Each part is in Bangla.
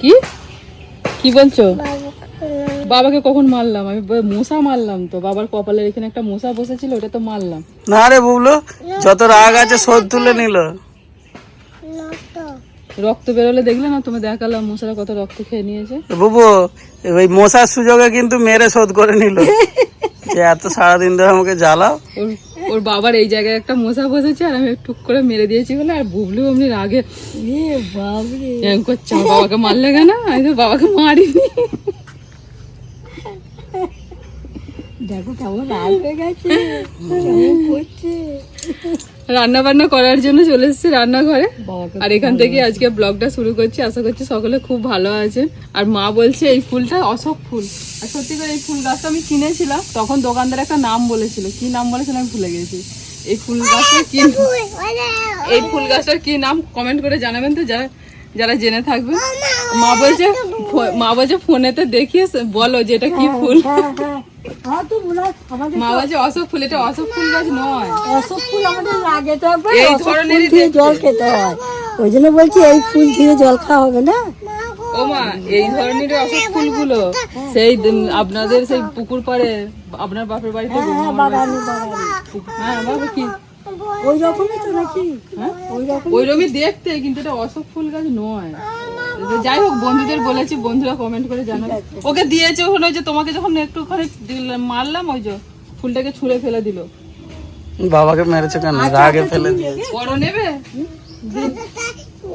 কি? কি বলছো? বাবাকে কখন মারলাম? আমি মশা মারলাম তো। বাবার কপালের এখানে একটা মশা বসেছিল ওটা তো মারলাম। না রে বুবলু যত রাগ আছে শোধ তুলে নিল। রক্ত বেরোলে দেখলে না তুমি দেখালাম মশারা কত রক্ত খেয়ে নিয়েছে। বুবু ওই মশার সুযোগে কিন্তু মেরে শোধ করে নিল। যে এত সারাদিন ধরে আমাকে জ্বালাও। ওর বাবার এই জায়গায় একটা মশা বসেছে আর আমি টুক করে মেরে দিয়েছি বলে আর বুবলু অমনি রাগে। করছে বাবাকে মারলে কেন? আমি তো বাবাকে মারিনি। দেখো কেমন আসবে গেছে কেমন করছে। রান্না বান্না করার জন্য চলে এসেছি রান্নাঘরে। আর এখান থেকে আজকে ব্লগটা শুরু করছি। আশা করছি সকলে খুব ভালো আছে আর মা বলছে এই ফুলটা অশোক ফুল। আর সত্যি করে এই ফুল গাছটা আমি কিনেছিলাম। তখন দোকানদার একটা নাম বলেছিল। কি নাম বলেছিল আমি ভুলে গেছি। এই ফুল গাছটা কি এই ফুল গাছটার কি নাম কমেন্ট করে জানাবেন তো যারা যারা জেনে থাকবে। মা বলছে মা বলছে ফোনেতে দেখিয়ে বলো যে এটা কি ফুল? হ্যাঁ আমার তো আমাদের মা বলছে অশোক ফুল এটা অশোক ফুল গাছ নয়। অসব ফুল আমাদের লাগে তো এই অসব ফুল ধরনেরই দিয়ে জল খেতে ওই জন্য বলছি এই ফুল দিয়ে জল খাওয়া হবে না? ও এই ধরনের অশোক ফুলগুলো সেই আপনাদের সেই পুকুর পাড়ে আপনার বাপের বাড়িতে হ্যাঁ হ্যাঁ বাবা কি? ওই রকমই তো নাকি? ওই রকমই দেখতে কিন্তু এটা অশোক ফুল গাছ নয়। যাই হোক বন্ধুদের বলেছি বন্ধুরা কমেন্ট করে জানাবে। ওকে দিয়েছে ওখানে ওই যে তোমাকে যখন একটুখানি মারলাম ওই যে ফুলটাকে ছুঁড়ে ফেলে দিল। বাবাকে মেরেছে কেন? রাগে ফেলে দিয়েছে। বড় নেবে?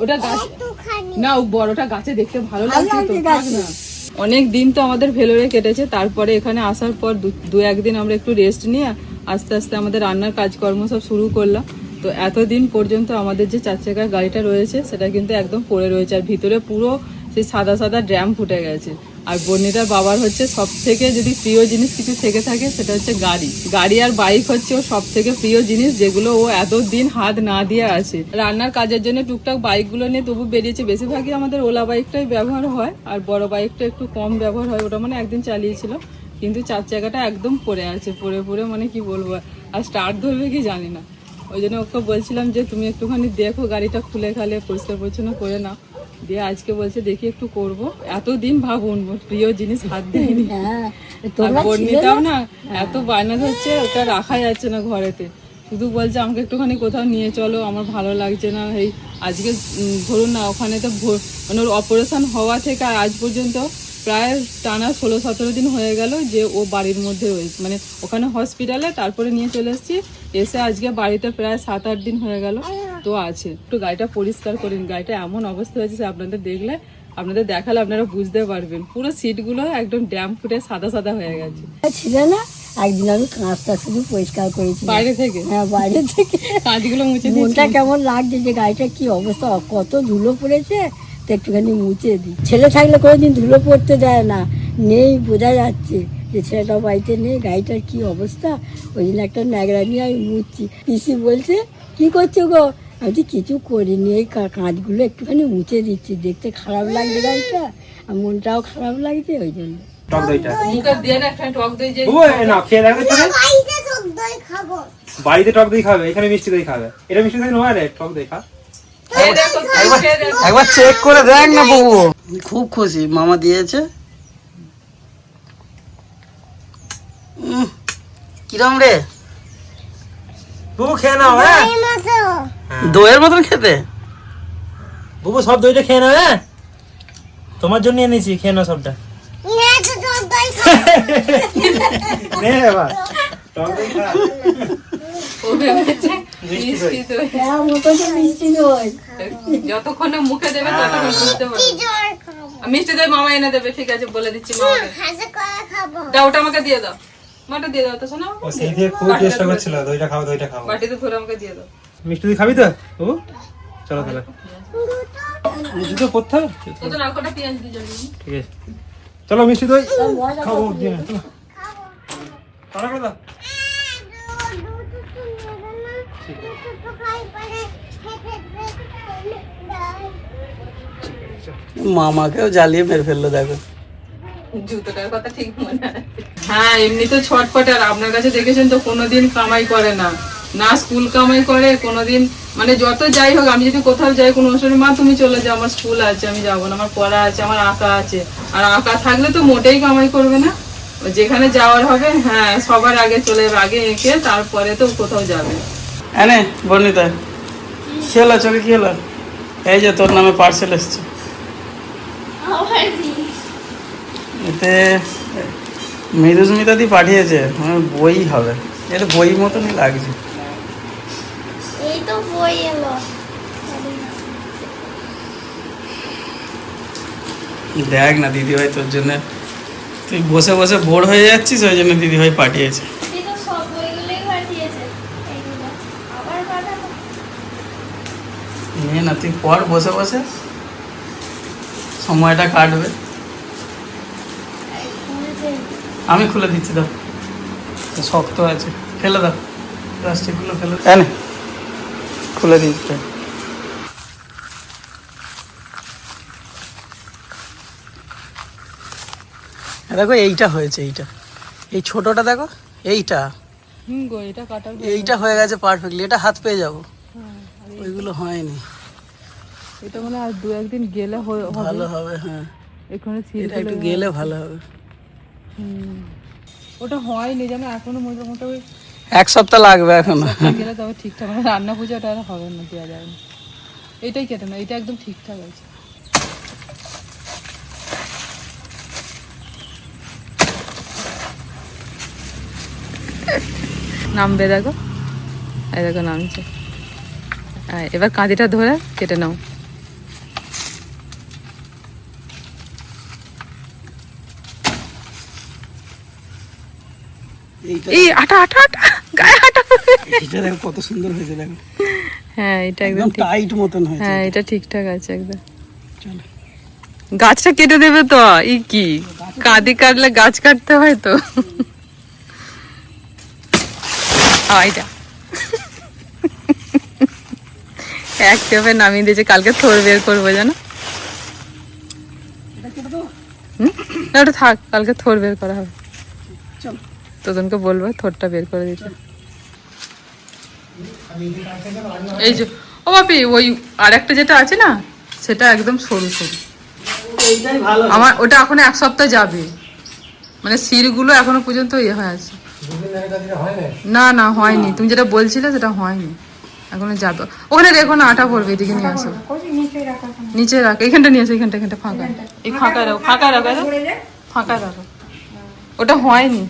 ওটা গাছ না ও বড়টা গাছে দেখতে ভালো লাগছে তো না। অনেক দিন তো আমাদের ভেলোরে কেটেছে তারপরে এখানে আসার পর দু একদিন আমরা একটু রেস্ট নিয়ে আস্তে আস্তে আমাদের রান্নার কাজকর্ম সব শুরু করলাম। তো এতদিন পর্যন্ত আমাদের যে চার চাকার গাড়িটা রয়েছে, সেটা কিন্তু একদম পড়ে রয়েছে। আর ভিতরে পুরো সেই সাদা সাদা ড্র্যাম ফুটে গেছে। আর বর্ণিতার বাবার হচ্ছে সব থেকে যদি প্রিয় জিনিস কিছু থেকে থাকে, সেটা হচ্ছে গাড়ি। গাড়ি আর বাইক হচ্ছে ও সব থেকে প্রিয় জিনিস, যেগুলো ও এতদিন হাত না দিয়ে আছে। রান্নার কাজের জন্য টুকটাক বাইকগুলো নিয়ে তবু বেরিয়েছে। বেশিরভাগই আমাদের ওলা বাইকটাই ব্যবহার হয়, আর বড় বাইকটা একটু কম ব্যবহার হয়। ওটা মানে একদিন চালিয়েছিল, কিন্তু চার চাকাটা একদম পড়ে আছে, পড়ে পড়ে মানে কি বলব, আর স্টার্ট ধরবে কি জানি না। ওই জন্য ওকে বলছিলাম যে তুমি একটুখানি দেখো গাড়িটা খুলে খালে পরিষ্কার পরিচ্ছন্ন করে নাও। দিয়ে আজকে বলছে দেখি একটু করব। এতদিন ভাবুন প্রিয় জিনিস হাত দেয়নি। হ্যাঁ আর তোমরা বর্ণিতাও না? এত বায়না ধরছে ওটা রাখা যাচ্ছে না ঘরেতে। শুধু বলছে আমাকে একটুখানি কোথাও নিয়ে চলো আমার ভালো লাগছে না। এই আজকে ধরুন না ওখানে তো মানে ওর অপারেশন হওয়া থেকে আজ পর্যন্ত প্রায় টানা ষোলো সতেরো দিন হয়ে গেল যে ও বাড়ির মধ্যে রয়েছে মানে ওখানে হসপিটালে তারপরে নিয়ে চলে এসেছি। এসে আজকে বাড়িতে প্রায় সাত আট দিন হয়ে গেল। তো আছে। একটু গাড়িটা পরিষ্কার করিন গাড়িটা এমন অবস্থা হয়েছে যে আপনাদের দেখলে আপনাদের দেখালে আপনারা বুঝতে পারবেন। পুরো সিটগুলো একদম ড্যাম ফুটে সাদা সাদা হয়ে গেছে। ছিল না একদিন আমি কাঁচটা শুধু পরিষ্কার করেছি বাইরে থেকে? হ্যাঁ বাইরে থেকে। কাঁচগুলো মুছে মনটা কেমন লাগছে যে গাড়িটা কি অবস্থা? কত ধুলো পড়েছে তো একটুখানি মুছে দিই। ছেলে থাকলে কোনোদিন ধুলো পড়তে দেয় না। নেই বোঝা যাচ্ছে। যে ছেলেটা বাড়িতে নেই গাড়িটার কি অবস্থা? ওই জন্য একটা ন্যাগড়া নিয়ে আমি মুছছি পিসি বলছে কি করছ গো? আমি বলছি, কিছু করিনি এই কা- কাঁচগুলো একটুখানি মুছে দিচ্ছি। দেখতে খারাপ লাগছে গাড়িটা আর মনটাও খারাপ লাগছে ওই জন্য। যে বাড়িতে টক দই খাবে। এখানে মিষ্টি দই খাবে। এটা মিষ্টি দই নয় রে টক দই খা। খেয়ে দেখো খেয়ে দেখো। একবার চেক করে দেখ না বুবু খুব খুশি মামা দিয়েছে। কিরম রে? বুবু খেয়ে নাও হ্যাঁ? দইয়ের মতন খেতে? বুবু সব দইটা খেয়ে নাও হ্যাঁ? তোমার জন্য এনেছি খেয়ে নাও সবটা। নে হ্যাঁ তো যতক্ষণ মুখে দেবে ততক্ষণ বুঝতে পারবে। মিষ্টি দই মামা এনে দেবে ঠিক আছে বলে দিচ্ছি দাও ওটা আমাকে দিয়ে দাও। মাটা দিয়ে দাও তো শোনো। ও সেই দিয়ে খুব চেষ্টা করছিল দইটা খাও দইটা খাও। বাটিতে আমাকে দিয়ে দাও। মিষ্টি খাবি তো? বুবু চলো তাহলে। জুতো পরতে হবে। ও তো নাকটা পেঁয়াজ দিয়ে যাবে ঠিক আছে। চলো মিষ্টি দই খাব দিয়ে নে, চলো। তাড়া করে দাও মামাকেও জ্বালিয়ে মেরে ফেলল দেখো। জুতোটার কথা ঠিক মনে আছে। হ্যাঁ এমনি তো ছটফট। আর আপনার কাছে দেখেছেন তো কোনোদিন কামাই করে না। না স্কুল কামাই করে কোনোদিন মানে যত যাই হোক আমি যদি কোথাও যাই কোনো অনুষ্ঠানে মা তুমি চলে যাও আমার স্কুল আছে আমি যাব না আমার পড়া আছে আমার আঁকা আছে। আর আঁকা থাকলে তো মোটেই কামাই করবে না। যেখানে যাওয়ার হবে হ্যাঁ সবার আগে চলে আগে এঁকে তারপরে তো কোথাও যাবে। এনে বর্ণিতা কি হলো চোখে কি হলো এই যে তোর নামে পার্সেল এসছে। এতে মৃদুস্মিতা দি পাঠিয়েছে মানে বই হবে। এটা বই মতনই লাগছে। এই তো বই এলো। দেখ না দিদিভাই তোর জন্য। তুই বসে বসে বোর হয়ে যাচ্ছিস ওই জন্য দিদিভাই পাঠিয়েছে। নে না তুই পড় বসে বসে সময়টা কাটবে এই খুলেছে। আমি খুলে দিচ্ছি দাও। শক্ত আছে। ফেলে দাও। প্লাস্টিকগুলো ফেলে হ্যাঁ খুলে দিচ্ছি। দেখো এইটা হয়েছে এইটা। এই ছোটটা দেখো এইটা। হুম গো এটা কাটার এইটা হয়ে গেছে পারফেক্টলি এটা হাত পেয়ে যাব। ওইগুলো হয়নি। এটা মানে আর দু একদিন গেলে ভালো হবে হ্যাঁ। এখানে এটা একটু গেলে ভালো হবে। ওটা হয়নি যেন এখনও মোটামুটি এক সপ্তাহ লাগবে এখনও। গেলে তবে ঠিকঠাক মানে রান্না পুজোটা আর হবে না দেওয়া যাবে না। এটাই কেটে না এটা একদম ঠিকঠাক আছে। নামবে দেখো। এই দেখো নামছে। এবার কাঁদিটা ধরে কেটে নাও। এই আটা আটা আটা গায়ে আটা। এইটা দেখো কত সুন্দর হয়েছে দেখো। হ্যাঁ এটা একদম একদম টাইট মতন হয়েছে হ্যাঁ এটা। ঠিকঠাক আছে একদম। চলো। গাছটা কেটে দেবে তো? ই কি? কাঁদি কাটলে গাছ কাটতে হয় তো? আইটা এক চেপে নামিয়ে দিয়েছে কালকে থোর বের করব জানো? ওটা থাক কালকে থোর বের করা হবে। তোদেরকে বলব থোরটা বের করে দিতে। এই যে ও বাপি ওই আরেকটা যেটা আছে না সেটা একদম সরু সরু। আমার ওটা এখন এক সপ্তাহ যাবে। মানে সিরগুলো এখনও পর্যন্ত ইয়ে হয়ে আছে। না না হয়নি। তুমি যেটা বলছিলে সেটা হয়নি। এখনও যাবে। ওখানে রেখো না আটা পড়বে এদিকে নিয়ে আসো। নিচে রাখ এখানটা নিয়ে আসো এখানটা এখানটা ফাঁকা। এই ফাঁকা রাখো ফাঁকা রাখো ফাঁকা রাখো। ওটা হয়নি।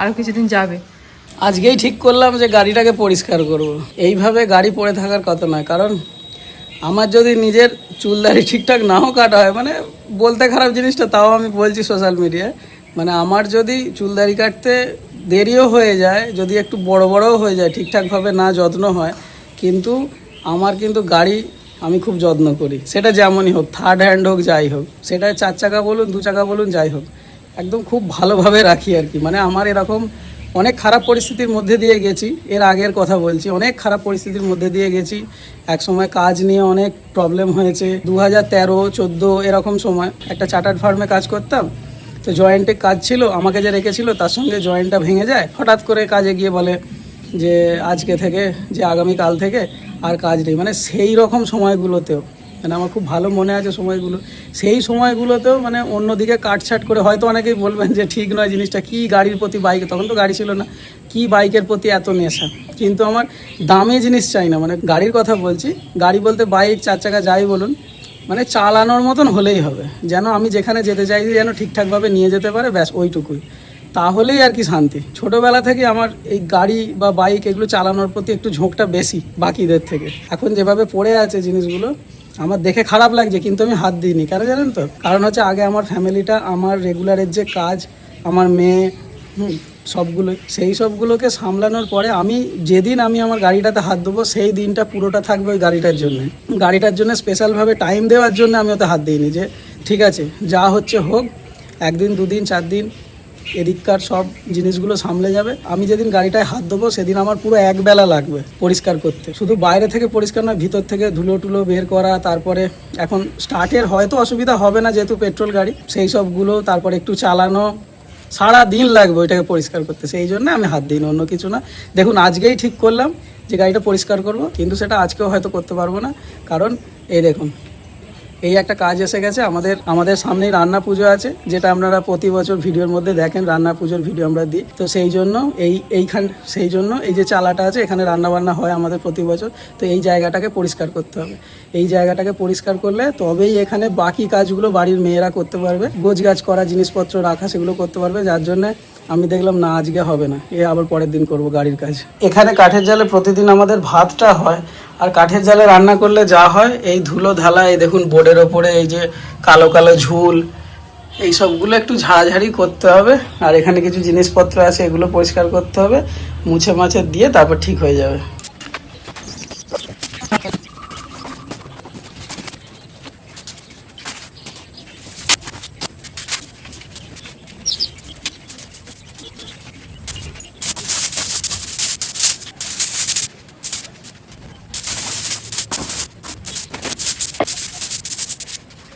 আরও কিছুদিন যাবে। আজকেই ঠিক করলাম যে গাড়িটাকে পরিষ্কার করব। এইভাবে গাড়ি পড়ে থাকার কথা নয়, কারণ আমার যদি নিজের চুলদারি ঠিকঠাক নাও কাটা হয় মানে বলতে খারাপ জিনিসটা তাও আমি বলছি সোশ্যাল মিডিয়ায় মানে আমার যদি চুলদারি কাটতে দেরিও হয়ে যায়, যদি একটু বড় বড়ও হয়ে যায়, ঠিকঠাকভাবে না যত্ন হয়, কিন্তু আমার কিন্তু গাড়ি আমি খুব যত্ন করি। সেটা যেমনই হোক থার্ড হ্যান্ড হোক, যাই হোক, সেটা চার চাকা বলুন, দু চাকা বলুন, যাই হোক। একদম খুব ভালোভাবে রাখি আর কি। মানে আমার এরকম অনেক খারাপ পরিস্থিতির মধ্যে দিয়ে গেছি, এর আগের কথা বলছি, অনেক খারাপ পরিস্থিতির মধ্যে দিয়ে গেছি। এক সময় কাজ নিয়ে অনেক প্রবলেম হয়েছে দু হাজার তেরো, চোদ্দ এরকম সময় একটা চার্টার্ড ফার্মে কাজ করতাম, তো জয়েন্টে কাজ ছিল, আমাকে যে রেখেছিল তার সঙ্গে জয়েন্টটা ভেঙে যায়, হঠাৎ করে কাজে গিয়ে বলে যে আজকে থেকে, যে আগামী কাল থেকে আর কাজ নেই। মানে সেই রকম সময়গুলোতেও মানে আমার খুব ভালো মনে আছে সময়গুলো। সেই সময়গুলোতেও মানে অন্যদিকে কাটছাট করে হয়তো অনেকেই বলবেন যে ঠিক নয় জিনিসটা, কি গাড়ির প্রতি বাইক তখন তো গাড়ি ছিল না। কি বাইকের প্রতি এত নেশা? কিন্তু আমার দামি জিনিস চাই না। মানে গাড়ির কথা বলছি, গাড়ি বলতে বাইক চার চাকা, যাই বলুন মানে চালানোর মতন হলেই হবে। যেন আমি যেখানে যেতে চাইছি যেন ঠিকঠাকভাবে নিয়ে যেতে পারে, ব্যাস ওইটুকুই। তাহলেই আর কি শান্তি। ছোটোবেলা থেকে আমার এই গাড়ি বা বাইক এগুলো চালানোর প্রতি একটু ঝোঁকটা বেশি বাকিদের থেকে। এখন যেভাবে পড়ে আছে জিনিসগুলো আমার দেখে খারাপ লাগছে, কিন্তু আমি হাত দিইনি। কেন জানেন তো? কারণ হচ্ছে আগে আমার ফ্যামিলিটা, আমার রেগুলারের যে কাজ, আমার মেয়ে, হুম সবগুলোই সেই সবগুলোকে সামলানোর পরে আমি যেদিন আমি আমার গাড়িটাতে হাত দেবো সেই দিনটা পুরোটা থাকবে ওই গাড়িটার জন্য। গাড়িটার জন্য স্পেশালভাবে টাইম দেওয়ার জন্য আমি ওতে হাত দিইনি যে, ঠিক আছে, যা হচ্ছে হোক, একদিন, দুদিন চার দিন এদিককার সব জিনিসগুলো সামলে যাবে। আমি যেদিন গাড়িটায় হাত দেবো সেদিন আমার পুরো এক বেলা লাগবে পরিষ্কার করতে। শুধু বাইরে থেকে পরিষ্কার নয়, ভিতর থেকে ধুলো টুলো বের করা, তারপরে এখন স্টার্টের হয়তো অসুবিধা হবে না যেহেতু পেট্রোল গাড়ি। সেই সবগুলো, তারপরে একটু চালানো, সারা দিন লাগবে ওইটাকে পরিষ্কার করতে। সেই জন্য আমি হাত দিই অন্য কিছু না। দেখুন, আজকেই ঠিক করলাম যে গাড়িটা পরিষ্কার করব, কিন্তু সেটা আজকেও হয়তো করতে পারব না। কারণ, এই দেখুন এই একটা কাজ এসে গেছে, আমাদের আমাদের সামনেই রান্না পুজো আছে, যেটা আপনারা প্রতি বছর ভিডিওর মধ্যে দেখেন, রান্না পুজোর ভিডিও আমরা দিই। তো সেই জন্য এই, এইখান, সেই জন্য এই যে চালাটা আছে, এখানে রান্না বান্না হয় আমাদের প্রতি বছর, তো এই জায়গাটাকে পরিষ্কার করতে হবে। এই জায়গাটাকে পরিষ্কার করলে তবেই এখানে বাকি কাজগুলো বাড়ির মেয়েরা করতে পারবে গোছ গাছ করা, জিনিসপত্র রাখা, সেগুলো করতে পারবে, যার জন্য আমি দেখলাম না, আজকে হবে না, এ আবার পরের দিন করব গাড়ির কাজ। এখানে কাঠের জালে প্রতিদিন আমাদের ভাতটা হয় আর কাঠের জালে রান্না করলে যা হয়, এই ধুলো ধালা এই দেখুন বোর্ডের ওপরে এই যে কালো কালো ঝুল, এই সবগুলো একটু ঝাড়াঝাড়ি করতে হবে। আর এখানে কিছু জিনিসপত্র আছে, এগুলো পরিষ্কার করতে হবে। মুছে মাছে দিয়ে তারপর ঠিক হয়ে যাবে।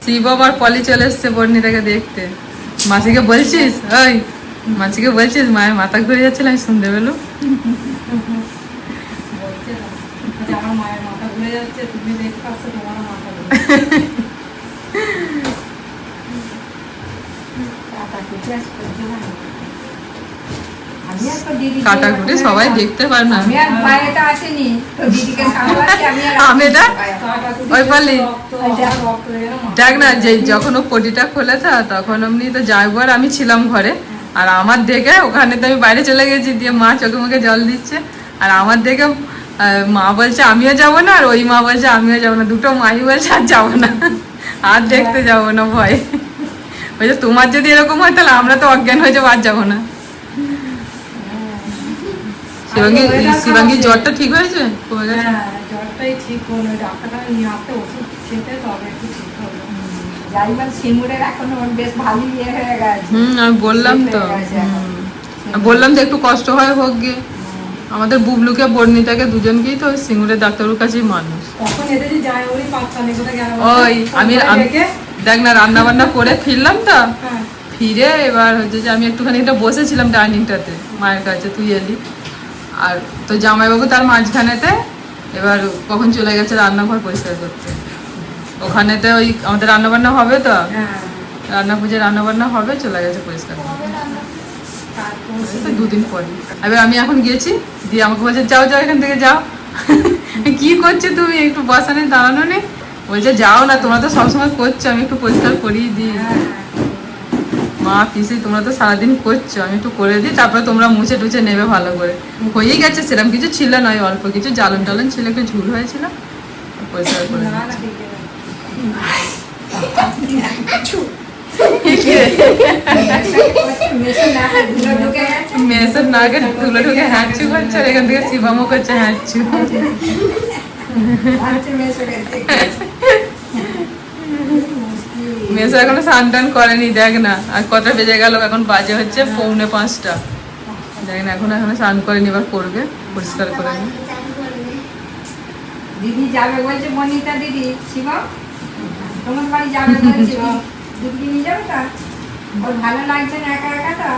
শিব আর পলি চলে এসছে বর্ণিতাকে দেখতে। মাসিকে বলছিস? ওই মাসিকে বলছিস মায়ের মাথা ঘুরে যাচ্ছিল আমি শুনতে পেল মায়ের মাথা ঘুরে যাচ্ছে তুমি দেখতে পাচ্ছ তোমার মাথা কাটাকুটি সবাই দেখতে পারে না। আমি এটা ওই পারলি। দেখ না যে যখন ও পটিটা খুলেছে তখন অমনি তো যাইবো আর আমি ছিলাম ঘরে। আর আমার দেখে ওখানে তো আমি বাইরে চলে গেছি দিয়ে মা চোখে মুখে জল দিচ্ছে। আর আমার দেখে মা বলছে আমিও যাব না। আর ওই মা বলছে আমিও যাব না। দুটো মাই বলছে আর যাব না। আর দেখতে যাব না ভয়। বলছে তোমার যদি এরকম হয় তাহলে আমরা তো অজ্ঞান হয়ে যাব আর যাব না। শিবাঙ্গি শিবাঙ্গির জ্বরটা ঠিক হয়েছে? কমে গেছে? জ্বরটাই ঠিক হলো ডাক্তারখানে নিয়ে আসতে ওষুধ খেতে তবে একটু ঠিক হলো যাইবার সিঙ্গুরের এখন বেশ ভালোই ইয়ে হয়ে গেছে। হুম আমি বললাম তো। হয়ে বললাম তো একটু কষ্ট হয় হোক গিয়ে। আমাদের বুবলুকে বর্ণিতাকে দুজনকেই তো সিঙ্গুরের ডাক্তারের কাছেই মানুষ। যে ওই আমি দেখ না রান্না বান্না করে ফিরলাম তো। ফিরে এবার হচ্ছে যে আমি একটুখানি একটা বসেছিলাম ডাইনিংটাতে মায়ের কাছে তুই এলি। আর তো জামাইবাবু তার মাঝখানেতে এবার কখন চলে গেছে রান্নাঘর পরিষ্কার করতে। ওখানেতে ওই আমাদের রান্না বান্না হবে তো? রান্না পুজো রান্না বান্না হবে চলে গেছে পরিষ্কার করতে। দুদিন পরে এবার আমি এখন গেছি দিয়ে আমাকে বলছে যাও যাও এখান থেকে যাও। কি করছ তুমি? একটু বসা নেই দাঁড়ানো নেই? বলছে যাও না তোমরা তো সবসময় করছ আমি একটু পরিষ্কার করিয়ে দিই। মা, পিসি, তোমরা তো সারাদিন করছ, আমি একটু করে দিই, তারপরে তোমরা মুছে টুছে নেবে ভালো করে। হয়েই গেছে সেরকম কিছু ছিল না, ওই অল্প কিছু জ্বালন টালন ছিল, একটু ঝুল হয়েছিল, পরিষ্কার মেয়েসের নাকে তুলে ঢুকে হ্যাঁচু করছে এখান থেকে শিবামও করছে হ্যাঁচু। মেসো এখনও স্নান টান করেনি দেখ না। আর কটা বেজে গেল এখন বাজে হচ্ছে পৌনে পাঁচটা। দেখ না এখন এখনও স্নান করেনি এবার করবে পরিষ্কার করে নি দিদি যাবে বলছে বনিতা দিদি শিব? তোমার বাড়ি যাবে দিদি নিয়ে যাবে তা? ওর ভালো লাগছে না একা একা তো?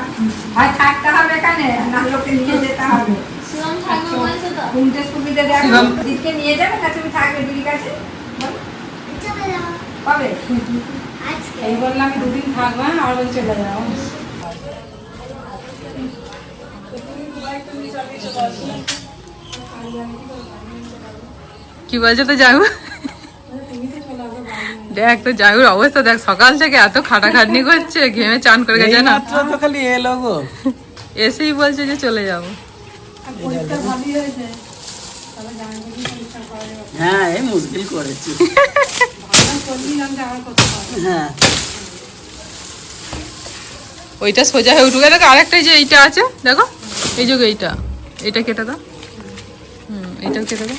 হয় থাকতে হবে এখানে না লোকে নিয়ে যেতে হবে। শিবম থাকবে বলছে তো। ঘুমতে সুবিধা দেখো দিদিকে নিয়ে যাবে না তুমি থাকবে দিদির কাছে? কবে? এই বললাম আমি দুদিন থাকব হ্যাঁ? আর বলছে চলে যাও। কি বলছো তো যাব দেখ তো যাগুর অবস্থা দেখ সকাল থেকে এত খাটাখাটনি করছে ঘেমে চান করে গেছে না? তো খালি এলো গো। এসেই বলছে যে চলে যাব। হ্যাঁ এই মুশকিল করেছি। হ্যাঁ। ওইটা সোজা হয়ে উঠবে দেখো আরেকটা যে এইটা আছে দেখো? এই যে এইটা। এইটা কেটে দাও। হুম এইটাও কেটে দাও।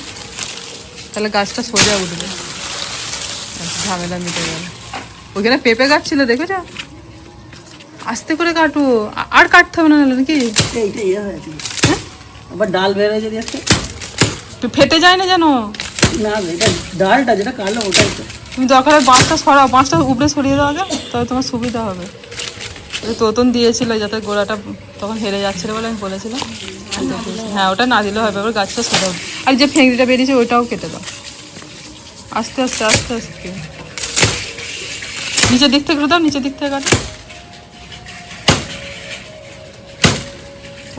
তাহলে গাছটা সোজা উঠবে। ঝামেলা মিটে গেল। ওইখানে পেঁপে গাছ ছিল দেখেছ? আস্তে করে কাটো। আর কাটতে হবে না নাকি? এইটা ইয়ে আবার ডাল বেরোয় যদি একটা তো ফেটে যায় না জানো না এটা ডালটা যেটা কালো ওটাই তো। তুমি দরকার বাঁশটা সরাও বাঁশটা উপরে সরিয়ে দেওয়া আগে তবে তোমার সুবিধা হবে। তোতন দিয়েছিল যাতে গোড়াটা তখন হেরে যাচ্ছিল বলে আমি বলেছিলাম। হ্যাঁ ওটা না দিলেও হবে, এবার গাছটা উঠবে। আর যে ফেংড়িটা বেরিয়েছে, ওটাও কেটে দাও। আস্তে আস্তে আস্তে আস্তে। নিচের দিক থেকে দাও নিচের দিক থেকে কাটো ভাবে।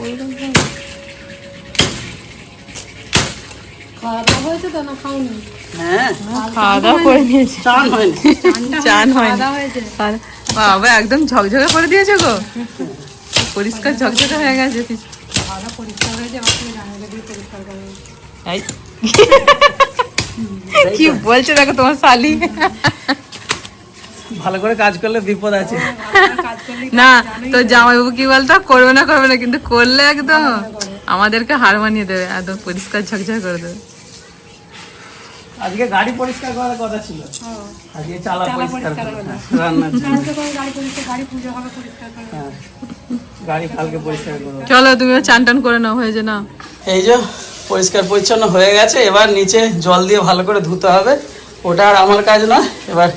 হ্যাঁ খাওয়া দাওয়া করে নিয়েছি চান হয়নি চান হয়নি আর বাবা একদম ঝকঝকে করে দিয়েছ গো। পরিষ্কার ঝকঝকে হয়ে গেছে। কি বলছে দেখো তোমার শালি। ভালো করে কাজ করলে বিপদ আছে। না তো জামাইবাবু কি বলতো করবে না করবে না কিন্তু করলে একদম। আমাদেরকে হার মানিয়ে দেবে একদম পরিষ্কার ঝকঝক করে দেবে। আজকে গাড়ি পরিষ্কার করার কথা ছিল। আজকে চালা পরিষ্কার রান্নার জন্য। হ্যাঁ। গাড়ি কালকে পরিষ্কার করব চলো তুমিও চান টান করে নাও হয়েছে না। এই যে পরিষ্কার পরিচ্ছন্ন হয়ে গেছে। এবার নিচে জল দিয়ে ভালো করে ধুতে হবে। ওটা আর আমার কাজ নয়। এবার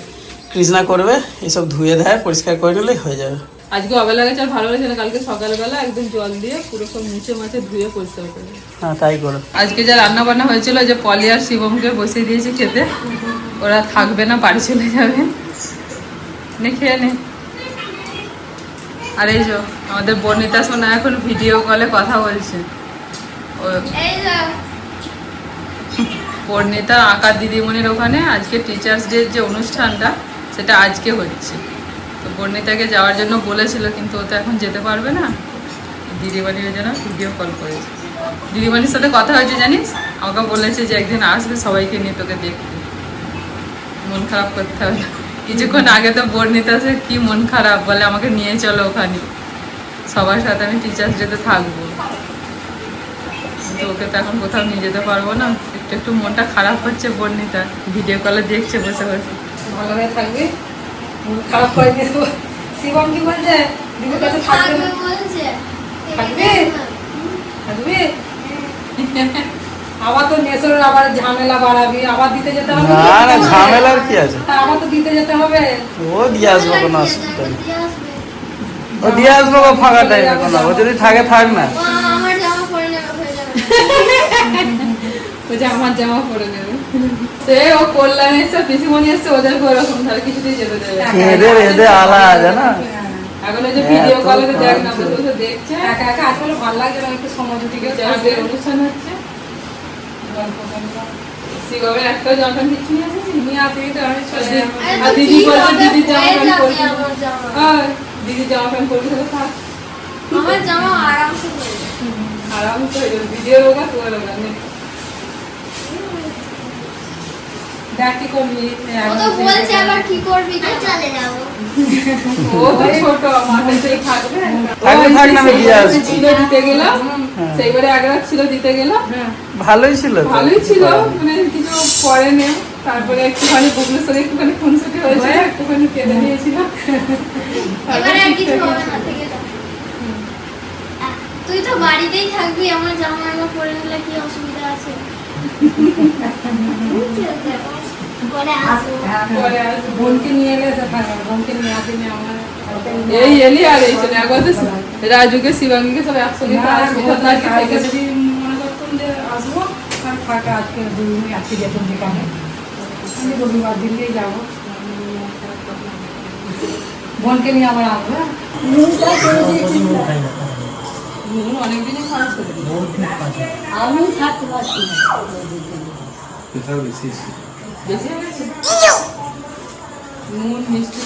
কৃষ্ণা করবে। এইসব ধুয়ে দেয় পরিষ্কার করে নিলেই হয়ে যাবে। আজকে অবেলা গেছে আর ভালো লাগছে না কালকে সকালবেলা একদম জল দিয়ে পুরো সব মুছে মাছে ধুয়ে পরিষ্কার করে হ্যাঁ তাই করো। আজকে যা রান্না বান্না হয়েছিল যে পলি আর শিবমকে বসিয়ে দিয়েছি খেতে। ওরা থাকবে না বাড়ি চলে যাবে। নে খেয়ে নে। আর এই যে আমাদের বর্ণিতা সোনা এখন ভিডিও কলে কথা বলছে। ও এই যে বর্ণিতা আঁকা দিদিমণির ওখানে আজকে টিচার্স ডে যে অনুষ্ঠানটা সেটা আজকে হচ্ছে। বর্ণিতাকে যাওয়ার জন্য বলেছিল, কিন্তু ও তো এখন যেতে পারবে না। দিদিমণির জন্য ভিডিও কল করেছে। দিদিমণির সাথে কথা হয়েছে, জানিস? আমাকে বলেছে যে একদিন আসবে, সবাইকে নিয়ে তোকে দেখতে। মন খারাপ করতে হবে কিছুক্ষণ আগে তো বর্ণিতা সে কি মন খারাপ, বলে আমাকে নিয়ে চলো ওখানে। সবার সাথে আমি টিচার্স ডেতে থাকব। কিন্তু ওকে তো এখন কোথাও নিয়ে যেতে পারব না। একটু একটু মনটা খারাপ হচ্ছে বর্ণিতা। ভিডিও কলে দেখছে বসে বসে। ভালো হয়ে থাকবি? খারাপ করে দেবো। শিবম কি বলছে? দিদির কাছে থাকবে থাকবে থাকবে? থাকবি? আবার তো নেশোর আবার ঝামেলা বাড়াবি আবার দিতে যেতে হবে। না না ঝামেলার কি আছে? তা আবার তো দিতে যেতে হবে। ও দিয়ে আসব কোনো অসুবিধা নেই। ও দিয়ে আসব গো ফাঁকা টাইমে কোনো। ও যদি থাকে থাক না। আমার জামা পরে নেবে হয়ে যাবে। ওই যে আমার জামা পরে নেবে। সে ও কল্যাণে এসছে পিসিমণি এসছে ওদেরকে ওরকম তাহলে কিছুতেই যেতে দেবে এদের এদের আলাদা না এখন ওই যে ভিডিও কলে দেখ না বসে বসে দেখছে। একা একা আসলে ভালো লাগছে না একটু সময় দুটি যাদের অনুষ্ঠান হচ্ছে শিবমের একটা জামা কিছু নিয়ে আসেছি নিয়ে আসবি তো আমি চলে আরে আর দিদি বলছে জামা প্যান্ট যাবে পরবি। জামা। দিদি জামা প্যান্ট পরবি তাহলে থাক। আমার জামা আরামসে পরে। যাবে। ভিডিও হোক আর তোর হোক না দেখ কি করবি? ও তো বলছে আবার কি করবি চলে যাব। ও তো ছোট মাঠে সেই থাকবে। থাকলে থাক না, আমি দিয়ে ও ছিল দিতে গেল। সেইবারে এক ছিল দিতে গেল। ভালোই ছিল ভালোই ছিল মানে কিছু পরে নে। তারপরে একটুখানি ভুবনেশ্বরে একটুখানি খুনসুটি হয়েছিল একটুখানি কেঁদে দিয়েছিল এবারে আর কিছু হবে না থেকে তুই তো বাড়িতেই থাকবি আমার জামা জামা পরে নিলে কি অসুবিধা আছে? এই এলি আর এই চলে একবার রাজুকে শিবাঙ্গীকে সব একসঙ্গে মনে করতাম যে আসব আর ফাঁকা আজকে দুদিনই আজকে যেতাম যেখানে। আমি রবিবার দিনকেই যাব। বোনকে নিয়ে আবার আসব। নুন অনেকদিনই খারাপ করে আমি থাকতে পারছি না। বেশি হয়ে গেছে? নুন মিষ্টি।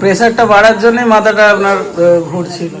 প্রেশারটা বাড়ার জন্য মাথাটা আপনার ঘুরছিল।